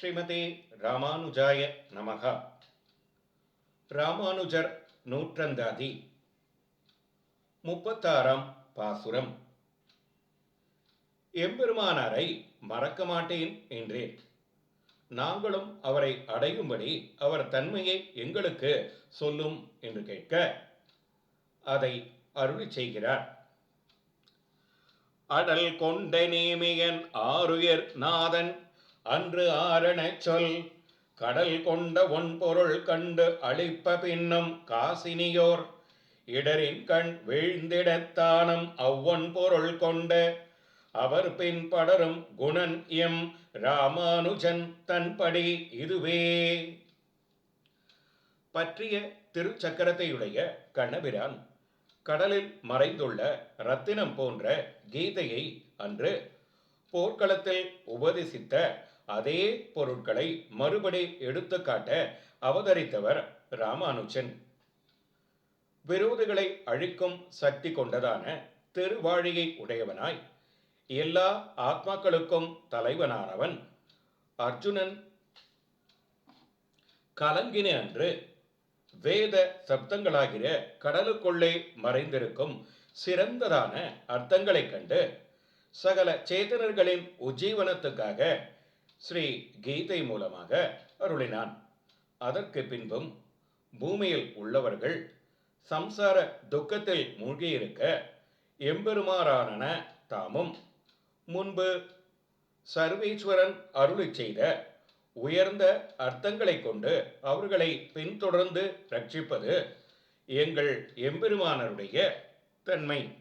ஸ்ரீமதி ராமானுஜாய நமகா. ராமானுஜர் நூற்றந்தாதி. முப்பத்தாறாம் பாசுரம். எம்பெருமானாரை மறக்க மாட்டேன் என்றேன். நாங்களும் அவரை அடையும்படி அவர் தன்மையை எங்களுக்கு சொல்லும் என்று கேட்க அதை அருளி செய்கிறார். அடல் கொண்ட நேமியன் ஆருயர் நாதன் அன்று ஆரணச் சொல் கடல் கொண்ட ஒன்பொருள் கண்டு அழிப்ப பின்னும் காசினியோர். இடரின் கண் வீழ்ந்திடத்தானம் அவ்வொன் பொருள் கொண்ட அவர் பின் படரும் குணன் எம் ராமானுஜன் தன்படி இதுவே. பற்றிய திருச்சக்கரத்தையுடைய கண்ணபிரான் கடலில் மறைந்துள்ள ரத்தினம் போன்ற கீதையை அன்று போர்க்களத்தில் உபதேசித்த அதே பொருட்களை மறுபடி எடுத்துக்காட்ட அவதரித்தவர் ராமானுஜன். விரோதிகளை அழிக்கும் சக்தி கொண்டதான திருவாழியை உடையவனாய் எல்லா ஆத்மாக்களுக்கும் தலைவனானவன் அர்ஜுனன். கலங்கின அன்று வேத சப்தங்களாகிற கடலுக்குள்ளே மறைந்திருக்கும் சிறந்ததான அர்த்தங்களைக் கண்டு சகல சேதனர்களின் உஜ்ஜீவனத்துக்காக ஸ்ரீ கீதை மூலமாக அருளினான். அதற்கு பின்பும் பூமியில் உள்ளவர்கள் சம்சார துக்கத்தில் மூழ்கியிருக்க எம்பெருமாறான தாமும் முன்பு சர்வேஸ்வரன் அருளி செய்த உயர்ந்த அர்த்தங்களைக் கொண்டு அவர்களை பின்தொடர்ந்து ரட்சிப்பது எங்கள் எம்பெருமானருடைய தன்மை.